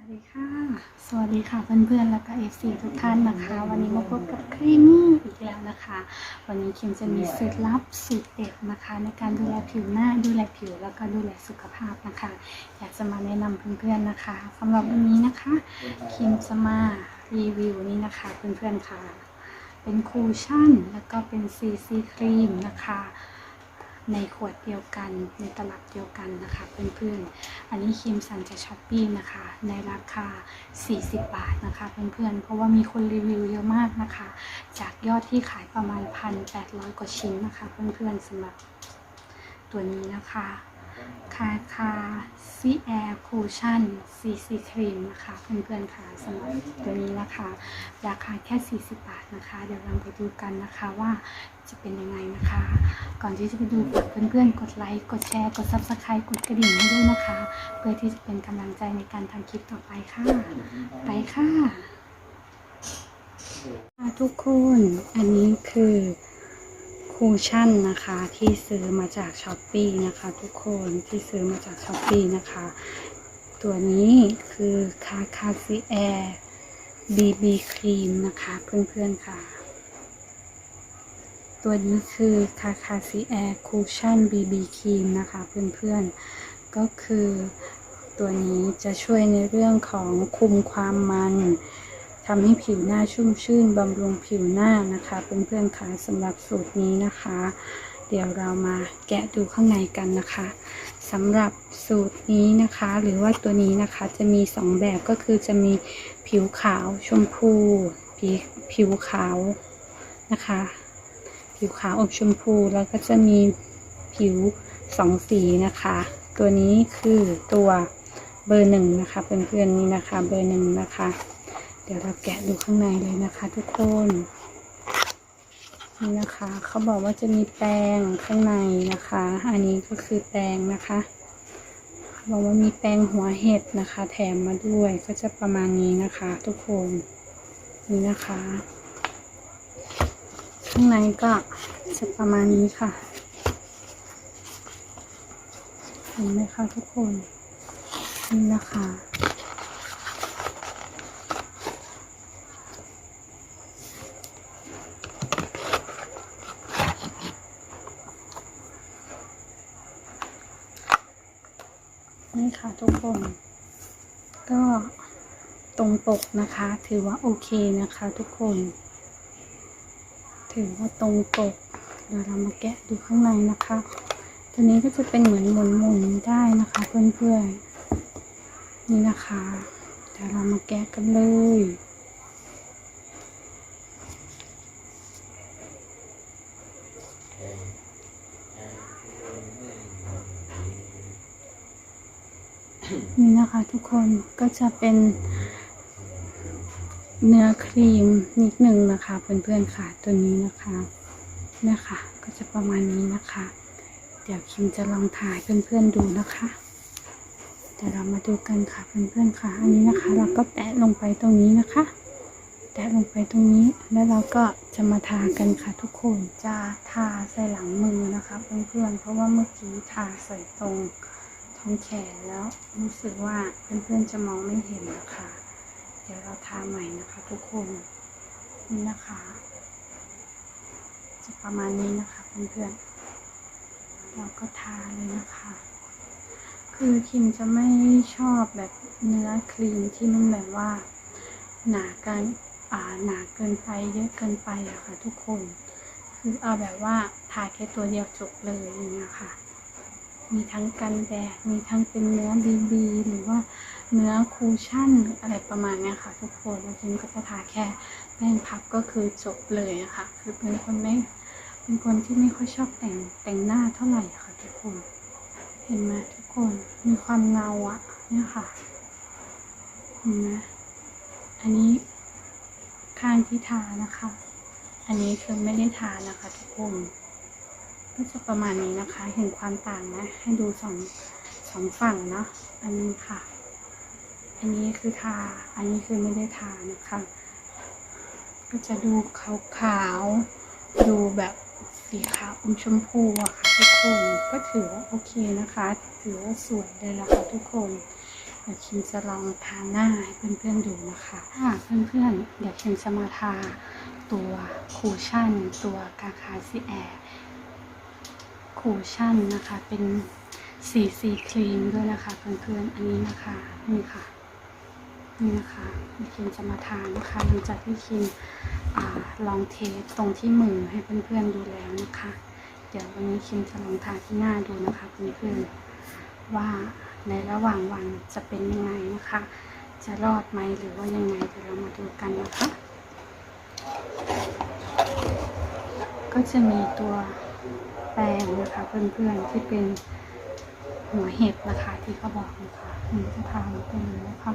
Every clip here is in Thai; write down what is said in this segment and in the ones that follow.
วัสดีค่ะ สวัสดีค่ะเพื่อนๆ แล้วก็เอฟซีทุกท่านนะคะ วันนี้มาพบกับครีมี่อีกแล้วนะคะ วันนี้คิมจะมีสูตรลับสูตรเด็ดนะคะ ในการดูแลผิวหน้าดูแลผิวแล้วก็ดูแลสุขภาพนะคะ อยากจะมาแนะนำเพื่อนๆนะคะสำหรับวันนี้นะคะคิมจะมารีวิวนี้นะคะเพื่อนๆค่ะ เป็นคูชั่นแล้วก็เป็นซีซีครีมนะคะ ในขวดเดียวกัน ในตลับเดียวกันนะคะเพื่อนๆ อันนี้ครีมสั่งจากช้อปปี้นะคะ ในราคา 40 บาทนะคะเพื่อนๆ เพราะว่ามีคนรีวิวเยอะมากนะคะ จากยอดที่ขายประมาณ 1,800 กว่าชิ้นนะคะเพื่อนๆสำหรับตัวนี้นะคะคาคาซีแอร์คูชั่นซีซีครีมนะคะเพื่อนๆค่ะสำหรับตัวนี้นะคะ ราคาแค่ 40 บาทนะคะ เดี๋ยวเราไปดูกันนะคะว่าจะเป็นยังไงนะคะ ก่อนที่จะไปดูฝากเพื่อนๆ กดไลค์ กดแชร์ กด Subscribe กดกระดิ่งให้ด้วยนะคะ เพื่อที่จะเป็นกำลังใจในการทำคลิปต่อไปค่ะ ไปค่ะ ทุกคน อันนี้คือคูชั่นนะคะ ที่ซื้อมาจากช้อปปีนะคะ ทุกคนที่ซื้อมาจากช้อปปีนะคะ ตัวนี้คือคาคาซีแอร์บีบีครีมนะคะ เพื่อนๆค่ะ ตัวนี้คือคาคาซีแอร์คูชั่นบีบีครีมนะคะเพื่อนๆ ก็คือตัวนี้จะช่วยในเรื่องของคุมความมันทำให้ผิวหน้าชุ่มชื่นบำรุงผิวหน้านะคะเพื่อนๆค่ะสำหรับสูตรนี้นะคะ เดี๋ยวเรามาแกะดูข้างในกันนะคะสำหรับสูตรนี้นะคะ หรือว่าตัวนี้นะคะจะมีสองแบบก็คือจะมีผิวขาวชมพู ผิวขาวนะคะ ผิวขาวอมชมพูแล้วก็จะมีผิวสองสีนะคะ ตัวนี้คือตัวเบอร์หนึ่งนะคะเพื่อนๆนี่นะคะเบอร์หนึ่งนะคะ เดี๋ยวเราแกะดูข้างในเลยนะคะทุกคนนี่นะคะเขาบอกว่าจะมีแป้งข้างในนะคะ อันนี้ก็คือแป้งนะคะเขาบอกว่ามีแป้งหัวเห็ดนะคะ แถมมาด้วยก็จะประมาณนี้นะคะ ทุกคนนี่นะคะ ข้างในก็จะประมาณนี้ค่ะเห็นไหมคะทุกคนนี่นะคะนี่ค่ะทุกคน ก็ตรงปกนะคะ ถือว่าโอเคนะคะทุกคน ถือว่าตรงปกเดี๋ยวเรามาแกะดูข้างในนะคะตัวนี้ก็จะเป็นเหมือนหมุนหมุนได้นะคะเพื่อนๆนี่นะคะเดี๋ยวเรามาแกะกันเลยนี่นะคะทุกคนก็จะเป็น เนื้อครีมนิดนึงนะคะเพื่อนๆค่ะตัวนี้นะคะนะคะก็จะประมาณนี้นะคะ เดี๋ยวคิมจะลองถ่ายเพื่อนๆดูนะคะเดี๋ยวเรามาดูกันค่ะเพื่อนๆค่ะอันนี้นะคะ เราก็แตะลงไปตรงนี้นะคะ แตะลงไปตรงนี้แล้วเราก็จะมาทากันค่ะทุกคนจะทาใส่หลังมือนะคะเพื่อนๆเพราะว่าเมื่อกี้ทาใส่ตรงท้องแขนแล้วรู้สึกว่าเพื่อนๆจะมองไม่เห็นนะคะ ดี๋ยวเราทาใหม่นะคะทุกคนนี่นะคะ จะประมาณนี้นะคะเพื่อนๆเราก็ทาเลยนะคะ คือคิมจะไม่ชอบแบบเนื้อครีมที่มันแบบว่า หนาเกันอ่าหนาเกินไปเยอะเกินไปอะค่ะทุกคน คือเอาแบบว่าทาแค่ตัวเดียวจบเลยอย่างเงี้ยค่ะ มีทั้งกันแดด มีทั้งเป็นเนื้อบีบีหรือว่าเนื้อคูชั่นอะไรประมาณนี้ค่ะทุกคนแล้วจิมก็จะทาแค่แป้งพับก็คือจบเลยอะค่ะ คือเป็นคนไม่เป็นคนที่ไม่ค่อยชอบแต่งแต่งหน้าเท่าไหร่ค่ะทุกคน เห็นไหมทุกคนมีความเงาอะเนี่ยค่ะเห็นไหมอันนี้ข้างที่ทานะคะ อันนี้คือไม่ได้ทานะคะทุกคน ก็จะประมาณนี้นะคะ เห็นความต่างนะ ให้ดูสองสองฝั่งเนาะ อันนี้ค่ะ อันนี้คือทา อันนี้คือไม่ได้ทานะคะ ก็จะดูขาวๆดูแบบสีขาวอมชมพูอะค่ะทุกคน ก็ถือว่าโอเคนะคะ ถือว่าสวยเลยละค่ะทุกคนเเดี๋ยวคิมจะลองทาหน้าให้เพื่อนๆดูนะคะถ้าเพื่อนๆเดี๋ยวคิมจะมาทาตัวคูชั่น ตัวกาคาซีแอร์ คูชั่นนะคะ เป็นสีสีครีมด้วยนะคะเพื่อนๆ อันนี้นะคะนี่ค่ะนี่นะคะคิมจะมาทานะคะหลังจากที่คิมลองเทสตรงที่มือให้เพื่อนๆดูแล้วนะคะ เดี๋ยววันนี้คิมจะลองทาที่หน้าดูนะคะเพื่อนๆว่าในระหว่างวันจะเป็นยังไงนะคะ จะรอดไหมหรือว่ายังไงเดี๋ยวเรามาดูกันนะคะ ก็จะมีตัว แปรงนะคะเพื่อนๆที่เป็นหัวเห็บนะคะที่เขาบอกนะคะนี่จะทาลงไปเลยนะคะ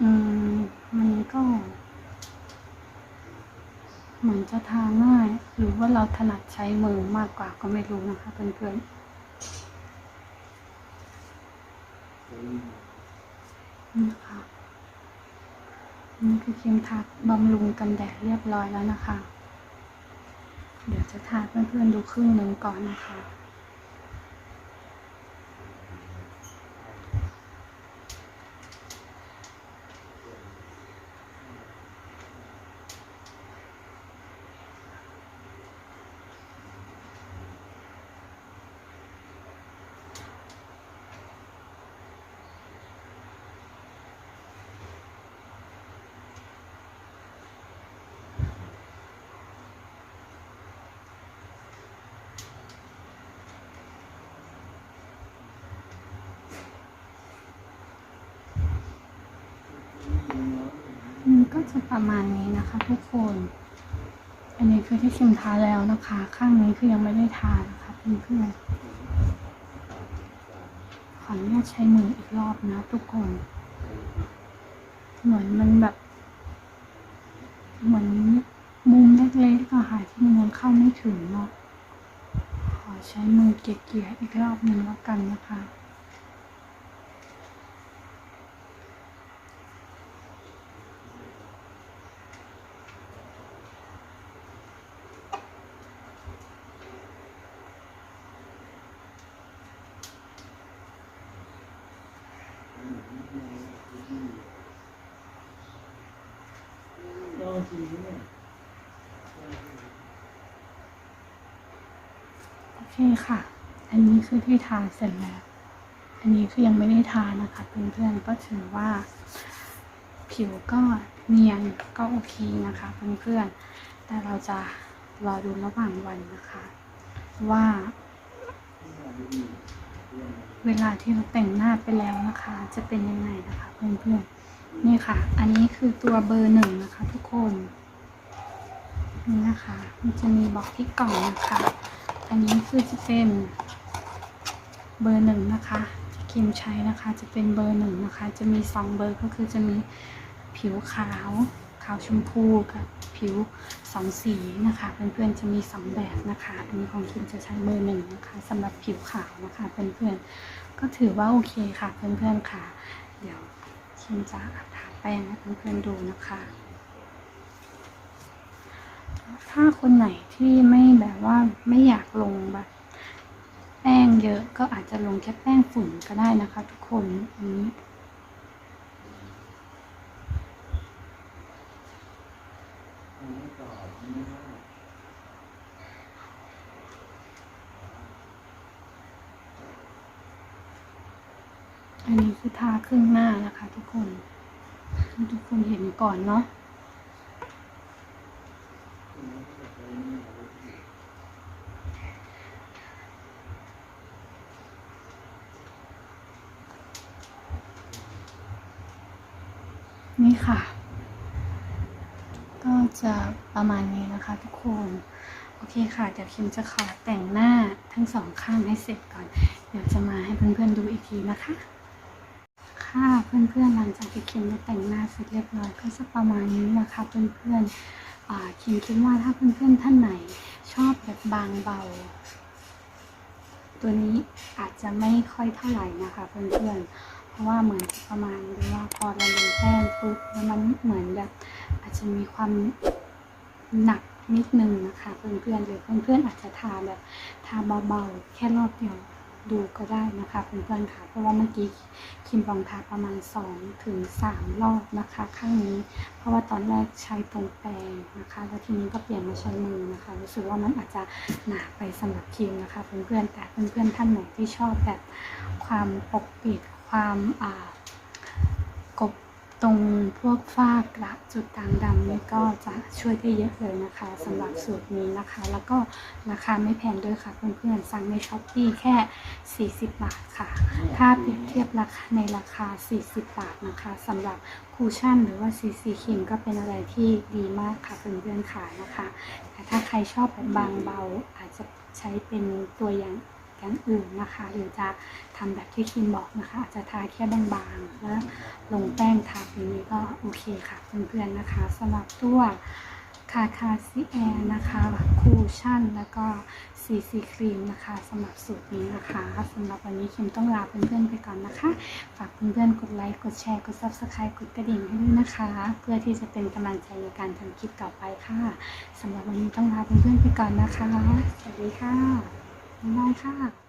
อืมมันก็เหมือนจะทาง่าย หรือว่าเราถนัดใช้มือมากกว่าก็ไม่รู้นะคะเพื่อนๆนี่ค่ะ นี่คือครีมทาบำรุงกันแดดเรียบร้อยแล้วนะคะ เดี๋ยวจะทาเพื่อนๆดูครึ่งหนึ่งก่อนนะคะ ก็จะประมาณนี้นะคะ ทุกคน อันนี้คือที่ชิมทาแล้วนะคะ ข้างนี้คือยังไม่ได้ทานะคะเพื่อนๆขออนุญาตใช้มืออีกรอบนะ ทุกคน เหมือนมันแบบ เหมือนมุมเล็กๆอะค่ะที่มันยังเข้าไม่ถึงเนาะขอใช้มือเกี่ยๆอีกรอบหนึ่งแล้วกันนะคะ โอเคค่ะ อันนี้คือที่ทาเสร็จแล้ว อันนี้คือยังไม่ได้ทานะคะเพื่อนๆก็ถือว่า ผิวก็เนียนก็โอเคนะคะเพื่อนๆ แต่เราจะรอดูระหว่างวันนะคะ ว่า เวลาที่เราแต่งหน้าไปแล้วนะคะ จะเป็นยังไงนะคะเพื่อนๆ นี่ค่ะ อันนี้คือตัวเบอร์หนึ่งนะคะทุกคนนี่นะคะ มันจะมีบอกที่กล่องนะคะ อันนี้คือจะเป็นเบอร์หนึ่งนะคะที่คิมใช้นะคะ จะเป็นเบอร์หนึ่งนะคะ จะมีสองเบอร์ก็คือจะมีผิวขาว ขาวชมพูกับผิวสองสีนะคะ เพื่อนๆจะมีสองแบบนะคะ อันนี้ของคิมจะใช้เบอร์หนึ่งนะคะสำหรับผิวขาวนะคะ เพื่อนๆก็ถือว่าโอเคค่ะ เพื่อนๆค่ะ เดี๋ยว คิมจะทาแป้งให้เพื่อนๆดูนะคะ ถ้าคนไหนที่ไม่แบบว่าไม่อยากลงแบบ แป้งเยอะก็อาจจะลงแค่แป้งฝุ่นก็ได้นะคะ ทุกคนอันนี้ อันนี้คือทาครึ่งหน้านะคะทุกคนทุกคนเห็นก่อนเนาะนี่ค่ะ ก็จะประมาณนี้นะคะทุกคน โอเคค่ะ เดี๋ยวคิมจะขอแต่งหน้าทั้งสองข้างให้เสร็จก่อน เดี๋ยวจะมาให้เพื่อนๆดูอีกทีนะคะ ค่ะเพื่อนๆหลังจากที่คิมได้แต่งหน้าเสร็จเรียบร้อยก็จะประมาณนี้นะคะเพื่อนๆคิมคิดว่าถ้าเพื่อนๆท่านไหนชอบแบบบางเบา ตัวนี้อาจจะไม่ค่อยเท่าไหร่นะคะเพื่อนๆเพราะว่าเหมือนประมาณว่าพอเราลงแป้งปุ๊บแล้วมันเหมือนแบบอาจจะมีความหนักนิดนึงนะคะเพื่อนๆหรือเพื่อนๆอาจจะทาแบบทาเบาๆแค่รอบเดียว ดูก็ได้นะคะเพื่อนๆค่ะ เพราะว่าเมื่อกี้คิมลองทาประมาณ2ถึง3รอบนะคะ ข้างนี้ เพราะว่าตอนแรกใช้ตรงแปรงนะคะ แล้วทีนี้ก็เปลี่ยนมาใช้มือนะคะ รู้สึกว่ามันอาจจะหนาไปสำหรับคิมนะคะเพื่อนๆแต่เพื่อนๆท่านไหนที่ชอบแบบความปกปิดความอ่ากบ ตรงพวกฝ้ากระจุดด่างดำนี่ก็จะช่วยได้เยอะเลยนะคะสำหรับสูตรนี้นะคะ แล้วก็ราคาไม่แพงด้วยค่ะ เพื่อนๆสั่งในช้อปปี้แค่ 40 บาทค่ะ ถ้าเปรียบเทียบราคาในราคา 40 บาทนะคะสำหรับคูชั่นหรือว่า CC ครีมก็เป็นอะไรที่ดีมากค่ะเพื่อนๆขายนะคะ แต่ถ้าใครชอบแบบบางเบาอาจจะใช้เป็นตัวอย่าง อย่างอื่นนะคะหรือจะทำแบบที่คิมบอกนะคะอาจจะทาแค่บางๆแล้วลงแป้งทาแบบนี้ก็โอเคค่ะเพื่อนๆนะคะสำหรับตัวคาคาซีแอนะคะคูชั่นแล้วก็ซีซีครีมนะคะสำหรับสูตรนี้นะคะสำหรับวันนี้คิมต้องลาเพื่อนๆไปก่อนนะคะ ฝากเพื่อนๆกดไลค์กดแชร์กด subscribe กดกระดิ่งให้ด้วยนะคะ เพื่อที่จะเป็นกำลังใจในการทำคลิปต่อไปค่ะสำหรับวันนี้ต้องลาเพื่อนๆไปก่อนนะคะ สวัสดีค่ะ บ๊ายบายค่ะ